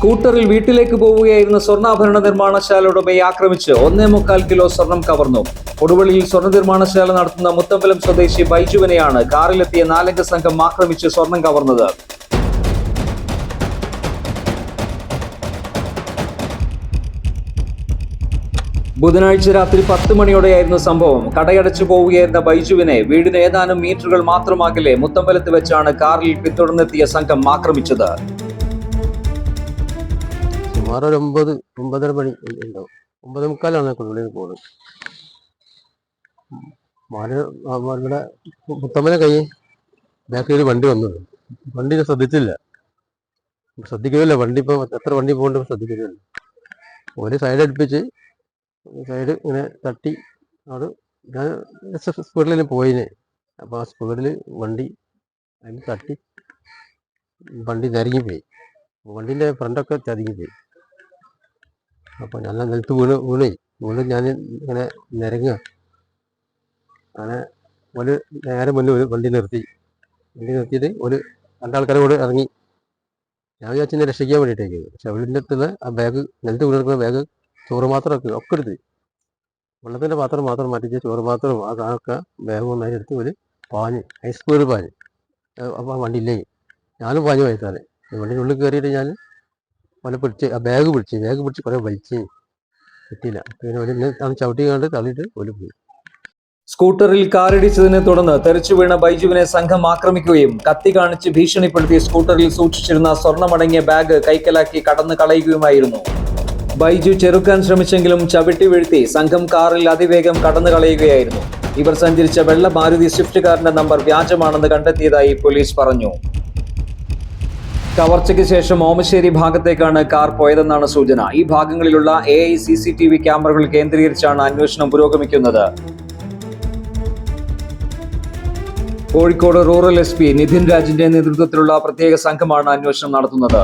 സ്കൂട്ടറിൽ വീട്ടിലേക്ക് പോവുകയായിരുന്ന സ്വർണാഭരണ നിർമ്മാണശാല ഉടമയെ ആക്രമിച്ച് ഒന്നേ മുക്കാൽ കിലോ സ്വർണം കവർന്നു. കൊടുവള്ളിയിൽ സ്വർണ നിർമ്മാണശാല നടത്തുന്ന മുത്തമ്പലം സ്വദേശി ബൈജുവിനെയാണ് കാറിലെത്തിയ നാലംഗ സംഘം ആക്രമിച്ച് സ്വർണം കവർന്നത്. ബുധനാഴ്ച രാത്രി പത്ത് മണിയോടെയായിരുന്നു സംഭവം. കടയടച്ചു പോവുകയായിരുന്ന ബൈജുവിനെ വീടിന് ഏതാനും മീറ്ററുകൾ മാത്രമാകലെ മുത്തമ്പലത്ത് വെച്ചാണ് കാറിൽ പിന്തുടർന്നെത്തിയ സംഘം ആക്രമിച്ചത്. സുമാർ ഒരു ഒമ്പത് ഒമ്പതര മണി ഉണ്ടാവും ഒമ്പത് മുക്കാലാണ് കൊടുവള്ളിയിൽ പോകുന്നത് മാന മുത്തമ്മനെ കൈ ബാക്കിൽ ഒരു വണ്ടി വന്നത് വണ്ടി ശ്രദ്ധിച്ചില്ല. ശ്രദ്ധിക്കുന്നില്ല വണ്ടി ഇപ്പം എത്ര വണ്ടി പോകുന്നുണ്ട് ശ്രദ്ധിക്കുന്നില്ല ഒരു സൈഡ് അടുപ്പിച്ച് സൈഡ് ഇങ്ങനെ തട്ടി അത് ഞാൻ സ്പീഡിൽ പോയിന്. അപ്പോൾ ആ സ്പീഡിൽ വണ്ടി അതിന് തട്ടി വണ്ടി നരങ്ങിപ്പോയി വണ്ടീന്റെ ഫ്രണ്ടൊക്കെ ചതുങ്ങിപ്പോയി അപ്പോൾ ഞാൻ നിലത്ത് വീണ് വീണേ. വീണ് ഞാൻ ഇങ്ങനെ നിരങ്ങുക. അങ്ങനെ ഒരു നേരെ മുന്നേ ഒരു വണ്ടി നിർത്തി. വണ്ടി നിർത്തിയിട്ട് ഒരു രണ്ടാൾക്കാരെ കൂടെ ഇറങ്ങി. ഞാൻ വിചാരിച്ചു രക്ഷിക്കാൻ വേണ്ടിയിട്ടേക്ക്. പക്ഷെ അവളിന്റെ അടുത്തുള്ള ആ ബാഗ് നിലത്ത് വീണെടുക്കുന്ന ബാഗ് ചോറ് മാത്രം ഒക്കെ എടുത്ത്. വെള്ളത്തിന്റെ പാത്രം മാത്രം മാറ്റിച്ച് ചോറ് മാത്രം ആ സാധനമൊക്കെ ബാഗും ഒന്നായി എടുത്ത് ഒരു പാഞ്ഞ് ഹൈ പാഞ്ഞ്. അപ്പോൾ ആ വണ്ടി ഇല്ലേ? ഞാനും പാഞ്ഞ് വയസ്സാണ് വണ്ടിന്റെ ഉള്ളിൽ കയറിയിട്ട് ഞാൻ വല പിടിച്ച് ആ ബാഗ് പിടിച്ച് ബാഗ് പിടിച്ച് കുറെ വലിച്ച് കിട്ടിയില്ല. പിന്നെ ഒരു അവൻ ചവിട്ടി കണ്ട് തള്ളിയിട്ട് ഒരു പോയി. സ്കൂട്ടറിൽ കാറിടിച്ചതിനെ തുടർന്ന് തെറിച്ചു വീണ ബൈജുവിനെ സംഘം ആക്രമിക്കുകയും കത്തി കാണിച്ച് ഭീഷണിപ്പെടുത്തി സ്കൂട്ടറിൽ സൂക്ഷിച്ചിരുന്ന സ്വർണമടങ്ങിയ ബാഗ് കൈക്കലാക്കി കടന്നു കളയുകയുമായിരുന്നു. ബൈജു ചെറുക്കാൻ ശ്രമിച്ചെങ്കിലും ചവിട്ടി വീഴ്ത്തി സംഘം കാറിൽ അതിവേഗം കടന്നു കളയുകയായിരുന്നു. ഇവർ സഞ്ചരിച്ച വെള്ള മാരുതി സ്വിഫ്റ്റ് കാറിന്റെ നമ്പർ വ്യാജമാണെന്ന് കണ്ടെത്തിയതായി പോലീസ് പറഞ്ഞു. കവർച്ചയ്ക്ക് ശേഷം ഓമശ്ശേരി ഭാഗത്തേക്കാണ് കാർ പോയതെന്നാണ് സൂചന. ഈ ഭാഗങ്ങളിലുള്ള A I C C T V ക്യാമറകൾ കേന്ദ്രീകരിച്ചാണ് അന്വേഷണം പുരോഗമിക്കുന്നത്. Kozhikode rural S P Nithin രാജിന്റെ നേതൃത്വത്തിലുള്ള പ്രത്യേക സംഘമാണ് അന്വേഷണം നടത്തുന്നത്.